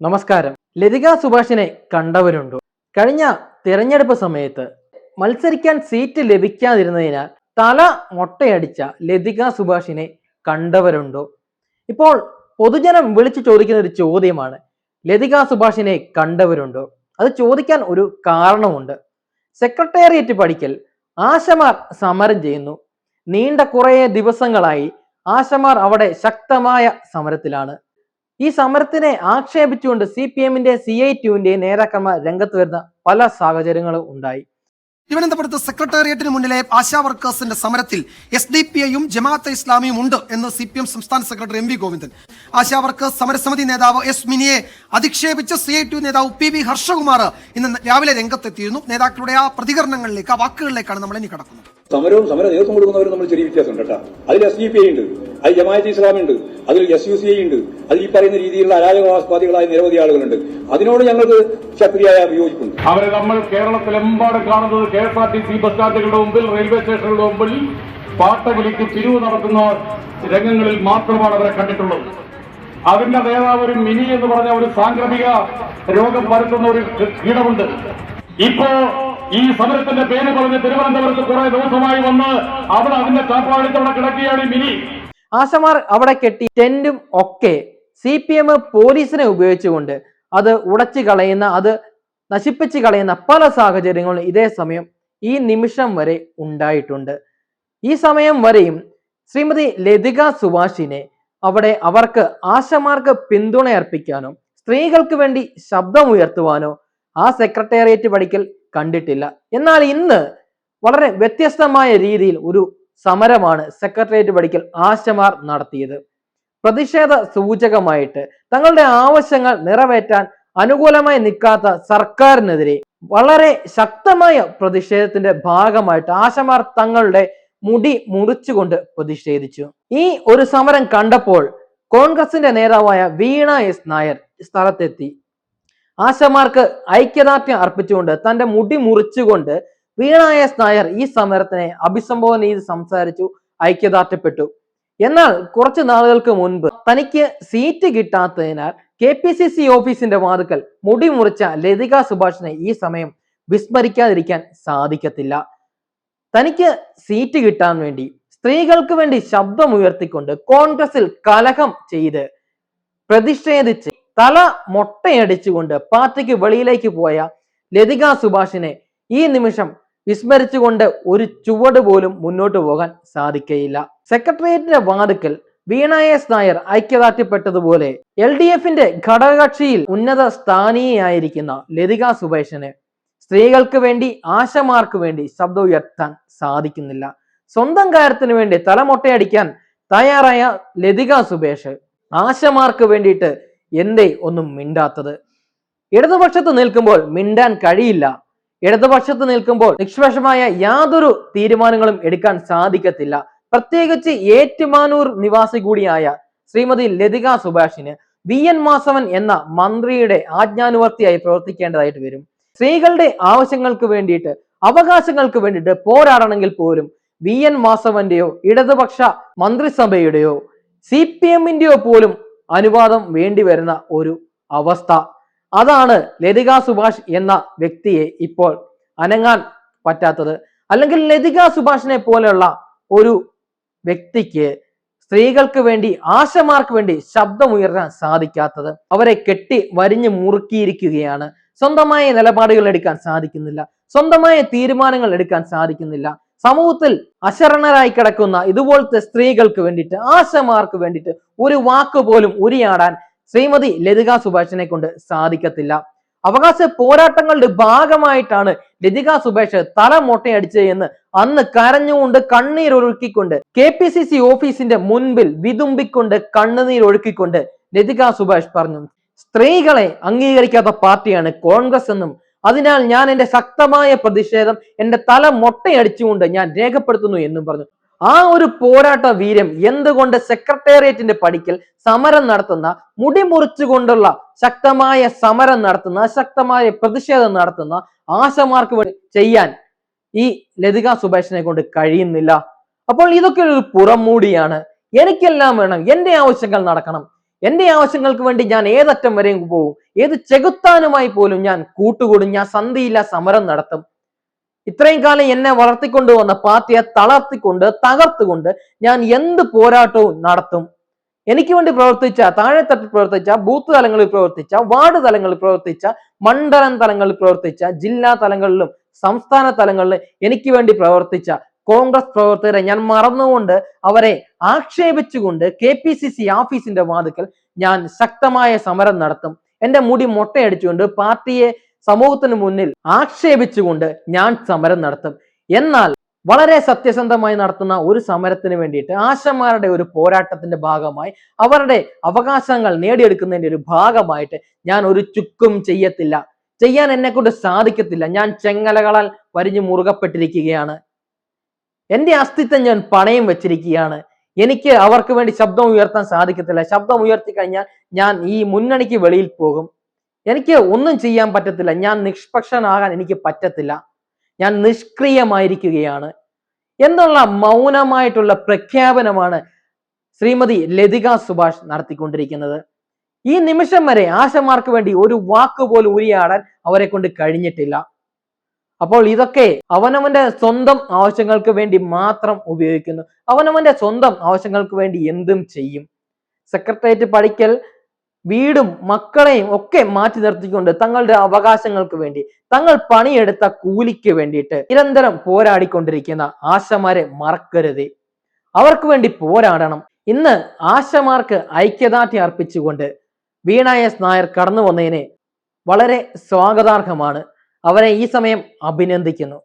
നമസ്കാരം. ലതിക സുഭാഷിനെ കണ്ടവരുണ്ടോ? കഴിഞ്ഞ തിരഞ്ഞെടുപ്പ് സമയത്ത് മത്സരിക്കാൻ സീറ്റ് ലഭിക്കാതിരുന്നതിനാൽ തല മൊട്ടയടിച്ച ലതിക സുഭാഷിനെ കണ്ടവരുണ്ടോ? ഇപ്പോൾ പൊതുജനം വിളിച്ചു ചോദിക്കുന്ന ഒരു ചോദ്യമാണ് ലതിക സുഭാഷിനെ കണ്ടവരുണ്ടോ? അത് ചോദിക്കാൻ ഒരു കാരണമുണ്ട്. സെക്രട്ടേറിയറ്റ് പഠിക്കൽ ആശമാർ സമരം ചെയ്യുന്നു. നീണ്ട കുറേ ദിവസങ്ങളായി ആശമാർ അവിടെ ശക്തമായ സമരത്തിലാണ്. ഈ സമരത്തിനെ ആക്ഷേപിച്ചുകൊണ്ട് സി പി എമ്മിന്റെ സി ഐ ടുവിന്റെയും നേതാക്കന്മാർ രംഗത്ത് വരുന്ന പല സാഹചര്യങ്ങളും ഉണ്ടായി. തിരുവനന്തപുരത്ത് സെക്രട്ടേറിയറ്റിന് മുന്നിലെ ആശാ വർക്കേഴ്സിന്റെ സമരത്തിൽ എസ് ഡി പി ഐയും ജമാഅത്തെ ഇസ്ലാമിയും ഉണ്ട് എന്ന് സി പി എം സംസ്ഥാന secretary M V Govindan. Asha workers സമരസമിതി നേതാവ് എസ് മിനിയെ അധിക്ഷേപിച്ച് സി ഐ ടി നേതാവ് പി വി ഹർഷകുമാർ ഇന്ന് രാവിലെ രംഗത്തെത്തിയിരുന്നു. നേതാക്കളുടെ ആ പ്രതികരണങ്ങളിലേക്ക് ആ വാക്കുകളിലേക്കാണ് നമ്മൾ ഇനി കടക്കുന്നത്. സമരവും സമര നേതൃത്വം കൊടുക്കുന്നവരും നമ്മൾ ചെറിയ വ്യത്യാസമുണ്ട് കേട്ടോ. അതിൽ എസ് ഡി പി ഐ ഉണ്ട്. അതിൽ ജമാഅത്ത് ഇസ്ലാമുണ്ട് അതിൽ എസ് യു സി ഐ ഉണ്ട് അതിൽ ഈ പറയുന്ന രീതിയിലുള്ള അരാജകവാസ്വാദികളായ നിരവധി ആളുകളുണ്ട്. അതിനോട് ഞങ്ങൾക്ക് ശക്തിയായ വിയോജിപ്പുണ്ട്. അവരെ നമ്മൾ കേരളത്തിലെമ്പാടും കാണുന്നത് K S R T C bus സ്റ്റാൻഡുകളുടെ മുമ്പിൽ റെയിൽവേ സ്റ്റേഷനുകളുടെ മുമ്പിൽ പാട്ടവിളിക്ക് പിരിവ് നടത്തുന്ന രംഗങ്ങളിൽ മാത്രമാണ് അവരെ കണ്ടിട്ടുള്ളത്. അതിന്റെ നേതാവ് ഒരു മിനി എന്ന് പറഞ്ഞ ഒരു സാംക്രമിക രോഗം പരത്തുന്ന ഒരു കീടമുണ്ട്. ഇപ്പോ ഈ സമരത്തിന്റെ പേര് പറഞ്ഞ് തിരുവനന്തപുരത്ത് കുറെ ദിവസമായി വന്ന് അവിടെ അതിന്റെ ചാപ്പാടിത്തവിടെ കിടക്കുകയാണ് ഈ മിനി. ആശമാർ അവിടെ കെട്ടി ടെന്റും ഒക്കെ സി പി എം പോലീസിനെ ഉപയോഗിച്ചുകൊണ്ട് അത് ഉടച്ചു കളയുന്ന അത് നശിപ്പിച്ചു കളയുന്ന പല സാഹചര്യങ്ങളും ഇതേ സമയം ഈ നിമിഷം വരെ ഉണ്ടായിട്ടുണ്ട്. ഈ സമയം വരെയും ശ്രീമതി ലതിക സുഭാഷിനെ അവിടെ അവർക്ക് ആശമാർക്ക് പിന്തുണ അർപ്പിക്കാനോ സ്ത്രീകൾക്ക് വേണ്ടി ശബ്ദമുയർത്തുവാനോ ആ സെക്രട്ടേറിയറ്റ് പഠിക്കൽ കണ്ടിട്ടില്ല. എന്നാൽ ഇന്ന് വളരെ വ്യത്യസ്തമായ രീതിയിൽ ഒരു സമരമാണ് സെക്രട്ടേറിയറ്റ് പഠിക്കൽ ആശമാർ നടത്തിയത്. പ്രതിഷേധ സൂചകമായിട്ട് തങ്ങളുടെ ആവശ്യങ്ങൾ നിറവേറ്റാൻ അനുകൂലമായി നിൽക്കാത്ത സർക്കാരിനെതിരെ വളരെ ശക്തമായ പ്രതിഷേധത്തിന്റെ ഭാഗമായിട്ട് ആശമാർ തങ്ങളുടെ മുടി മുറിച്ചുകൊണ്ട് പ്രതിഷേധിച്ചു. ഈ ഒരു സമരം കണ്ടപ്പോൾ കോൺഗ്രസിന്റെ നേതാവായ വീണ എസ് നായർ സ്ഥലത്തെത്തി. ആശമാർക്ക് ഐക്യദാർഢ്യം അർപ്പിച്ചുകൊണ്ട് തന്റെ മുടി മുറിച്ചുകൊണ്ട് വീണ എസ് നായർ ഈ സമരത്തിനെ അഭിസംബോധന ചെയ്ത് സംസാരിച്ചു ഐക്യദാർഢ്യപ്പെട്ടു. എന്നാൽ കുറച്ച് നാളുകൾക്ക് മുൻപ് തനിക്ക് സീറ്റ് കിട്ടാത്തതിനാൽ കെ പി സി സി ഓഫീസിന്റെ വാതുക്കൽ മുടി മുറിച്ച ലതിക സുഭാഷിനെ ഈ സമയം വിസ്മരിക്കാതിരിക്കാൻ സാധിക്കത്തില്ല. തനിക്ക് സീറ്റ് കിട്ടാൻ വേണ്ടി സ്ത്രീകൾക്ക് വേണ്ടി ശബ്ദമുയർത്തിക്കൊണ്ട് കോൺഗ്രസിൽ കലഹം ചെയ്ത് പ്രതിഷേധിച്ച് തല മൊട്ടയടിച്ചുകൊണ്ട് പാർട്ടിക്ക് വെളിയിലേക്ക് പോയ ലതിക സുഭാഷിനെ ഈ നിമിഷം വിസ്മരിച്ചുകൊണ്ട് ഒരു ചുവട് പോലും മുന്നോട്ട് പോകാൻ സാധിക്കയില്ല. സെക്രട്ടേറിയറ്റിന്റെ വാതുക്കൽ വീണ എസ് നായർ ഐക്യദാർഢ്യപ്പെട്ടതുപോലെ എൽ ഡി എഫിന്റെ ഘടകകക്ഷിയിൽ ഉന്നത സ്ഥാനീയായിരിക്കുന്ന ലതിക സുഭേഷന് സ്ത്രീകൾക്ക് വേണ്ടി ആശമാർക്ക് വേണ്ടി ശബ്ദം ഉയർത്താൻ സാധിക്കുന്നില്ല. സ്വന്തം കാര്യത്തിന് വേണ്ടി തലമൊട്ടയടിക്കാൻ തയ്യാറായ ലതിക സുബേഷ് ആശമാർക്ക് വേണ്ടിയിട്ട് എന്തേ ഒന്നും മിണ്ടാത്തത്? ഇടതുപക്ഷത്ത് നിൽക്കുമ്പോൾ മിണ്ടാൻ കഴിയില്ല. ഇടതുപക്ഷത്ത് നിൽക്കുമ്പോൾ നിഷ്പക്ഷമായ യാതൊരു തീരുമാനങ്ങളും എടുക്കാൻ സാധിക്കത്തില്ല. പ്രത്യേകിച്ച് ഏറ്റുമാനൂർ നിവാസി കൂടിയായ ശ്രീമതി ലതിക സുഭാഷിന് വി എൻ മാസവൻ എന്ന മന്ത്രിയുടെ ആജ്ഞാനുവർത്തിയായി പ്രവർത്തിക്കേണ്ടതായിട്ട് വരും. സ്ത്രീകളുടെ ആവശ്യങ്ങൾക്ക് വേണ്ടിയിട്ട് അവകാശങ്ങൾക്ക് വേണ്ടിയിട്ട് പോരാടണമെങ്കിൽ പോലും വി എൻ വാസവന്റെയോ ഇടതുപക്ഷ മന്ത്രിസഭയുടെയോ സി പി എമ്മിന്റെയോ പോലും അനുവാദം വേണ്ടി വരുന്ന ഒരു അവസ്ഥ അതാണ് ലതിക സുഭാഷ് എന്ന വ്യക്തിയെ ഇപ്പോൾ അനങ്ങാൻ പറ്റാത്തത്. അല്ലെങ്കിൽ ലതിക സുഭാഷിനെ പോലെയുള്ള ഒരു വ്യക്തിക്ക് സ്ത്രീകൾക്ക് വേണ്ടി ആശമാർക്ക് വേണ്ടി ശബ്ദമുയർത്താൻ സാധിക്കാത്തത്. അവരെ കെട്ടി വരിഞ്ഞു മുറുക്കിയിരിക്കുകയാണ്. സ്വന്തമായ നിലപാടുകൾ എടുക്കാൻ സാധിക്കുന്നില്ല. സ്വന്തമായ തീരുമാനങ്ങൾ എടുക്കാൻ സാധിക്കുന്നില്ല. സമൂഹത്തിൽ അശരണരായി കിടക്കുന്ന ഇതുപോലത്തെ സ്ത്രീകൾക്ക് വേണ്ടിയിട്ട് ആശമാർക്ക് വേണ്ടിയിട്ട് ഒരു വാക്ക് പോലും ഉരിയാടാൻ ശ്രീമതി ലതിക സുഭാഷിനെ കൊണ്ട് സാധിക്കത്തില്ല. അവകാശ പോരാട്ടങ്ങളുടെ ഭാഗമായിട്ടാണ് ലതിക സുഭാഷ് തല മൊട്ടയടിച്ചത് എന്ന് അന്ന് കരഞ്ഞുകൊണ്ട് കണ്ണീരൊഴുക്കിക്കൊണ്ട് കെ പി സി സി ഓഫീസിന്റെ മുൻപിൽ വിതുമ്പിക്കൊണ്ട് കണ്ണുനീരൊഴുക്കിക്കൊണ്ട് ലതിക സുഭാഷ് പറഞ്ഞു സ്ത്രീകളെ അംഗീകരിക്കാത്ത പാർട്ടിയാണ് കോൺഗ്രസ് എന്നും അതിനാൽ ഞാൻ എന്റെ ശക്തമായ പ്രതിഷേധം എന്റെ തല മൊട്ടയടിച്ചുകൊണ്ട് ഞാൻ രേഖപ്പെടുത്തുന്നു എന്നും പറഞ്ഞു. ആ ഒരു പോരാട്ട വീര്യം എന്തുകൊണ്ട് സെക്രട്ടേറിയറ്റിന്റെ പടിക്കൽ സമരം നടത്തുന്ന മുടി മുറിച്ചുകൊണ്ടുള്ള ശക്തമായ സമരം നടത്തുന്ന ശക്തമായ പ്രതിഷേധം നടത്തുന്ന ആശമാർക്ക് ചെയ്യാൻ ഈ ലതിക സുഭാഷിനെ കൊണ്ട് കഴിയുന്നില്ല. അപ്പോൾ ഇതൊക്കെ ഒരു പുറംമൂടിയാണ്. എനിക്കെല്ലാം വേണം എന്റെ ആവശ്യങ്ങൾ നടക്കണം. എന്റെ ആവശ്യങ്ങൾക്ക് വേണ്ടി ഞാൻ ഏതറ്റം വരെയും പോകും. ഏത് ചെകുത്താനുമായി പോലും ഞാൻ കൂട്ടുകൂടും. ഞാൻ സന്ധിയില്ല സമരം നടത്തും. ഇത്രയും കാലം എന്നെ വളർത്തിക്കൊണ്ടുവന്ന പാർട്ടിയെ തളർത്തിക്കൊണ്ട് തകർത്തുകൊണ്ട് ഞാൻ എന്ത് പോരാട്ടവും നടത്തും? എനിക്ക് വേണ്ടി പ്രവർത്തിച്ച താഴെത്തട്ടിൽ പ്രവർത്തിച്ച ബൂത്ത് തലങ്ങളിൽ പ്രവർത്തിച്ച വാർഡ് തലങ്ങളിൽ പ്രവർത്തിച്ച മണ്ഡലം തലങ്ങളിൽ പ്രവർത്തിച്ച ജില്ലാ തലങ്ങളിലും സംസ്ഥാന തലങ്ങളിലും എനിക്ക് വേണ്ടി പ്രവർത്തിച്ച കോൺഗ്രസ് പ്രവർത്തകരെ ഞാൻ മറന്നുകൊണ്ട് അവരെ ആക്ഷേപിച്ചുകൊണ്ട് കെ പി സി സി ഓഫീസിന്റെ വാതുക്കൽ ഞാൻ ശക്തമായ സമരം നടത്തും. എന്റെ മുടി മൊട്ടയടിച്ചുകൊണ്ട് പാർട്ടിയെ സമൂഹത്തിന് മുന്നിൽ ആക്ഷേപിച്ചുകൊണ്ട് ഞാൻ സമരം നടത്തും. എന്നാൽ വളരെ സത്യസന്ധമായി നടത്തുന്ന ഒരു സമരത്തിന് വേണ്ടിയിട്ട് ആശമാരുടെ ഒരു പോരാട്ടത്തിന്റെ ഭാഗമായി അവരുടെ അവകാശങ്ങൾ നേടിയെടുക്കുന്നതിന്റെ ഒരു ഭാഗമായിട്ട് ഞാൻ ഒരു ചുക്കും ചെയ്യത്തില്ല. ചെയ്യാൻ എന്നെ കൊണ്ട് സാധിക്കത്തില്ല. ഞാൻ ചെങ്ങലകളാൽ വരിഞ്ഞു മുറുകപ്പെട്ടിരിക്കുകയാണ്. എന്റെ അസ്തിത്വം ഞാൻ പണയം വെച്ചിരിക്കുകയാണ്. എനിക്ക് അവർക്ക് വേണ്ടി ശബ്ദം ഉയർത്താൻ സാധിക്കത്തില്ല. ശബ്ദം ഉയർത്തി കഴിഞ്ഞാൽ ഞാൻ ഈ മുന്നണിക്ക് വെളിയിൽ പോകും. എനിക്ക് ഒന്നും ചെയ്യാൻ പറ്റത്തില്ല. ഞാൻ നിഷ്പക്ഷനാകാൻ എനിക്ക് പറ്റത്തില്ല. ഞാൻ നിഷ്ക്രിയമായിരിക്കുകയാണ്. എന്നുള്ള മൗനമായിട്ടുള്ള പ്രഖ്യാപനമാണ് ശ്രീമതി ലതിക സുഭാഷ് നടത്തിക്കൊണ്ടിരിക്കുന്നത്. ഈ നിമിഷം വരെ ആശമാർക്ക് വേണ്ടി ഒരു വാക്ക് പോലും ഉരിയാടാൻ അവരെ കൊണ്ട് കഴിഞ്ഞിട്ടില്ല. അപ്പോൾ ഇതൊക്കെ അവനവന്റെ സ്വന്തം ആവശ്യങ്ങൾക്ക് വേണ്ടി മാത്രം ഉപയോഗിക്കുന്നു. അവനവന്റെ സ്വന്തം ആവശ്യങ്ങൾക്ക് വേണ്ടി എന്തും ചെയ്യും. സെക്രട്ടേറിയറ്റ് പഠിക്കൽ വീടും മക്കളെയും ഒക്കെ മാറ്റി നിർത്തിക്കൊണ്ട് തങ്ങളുടെ അവകാശങ്ങൾക്ക് വേണ്ടി തങ്ങൾ പണിയെടുത്ത കൂലിക്ക് വേണ്ടിയിട്ട് നിരന്തരം പോരാടിക്കൊണ്ടിരിക്കുന്ന ആശമാരെ മറക്കരുത്. അവർക്ക് വേണ്ടി പോരാടണം. ഇന്ന് ആശമാർക്ക് ഐക്യദാർഢ്യം അർപ്പിച്ചുകൊണ്ട് വീണ എസ് നായർ കടന്നു വന്നതിനെ വളരെ സ്വാഗതാർഹമാണ്. അവരെ ഈ സമയം അഭിനന്ദിക്കുന്നു.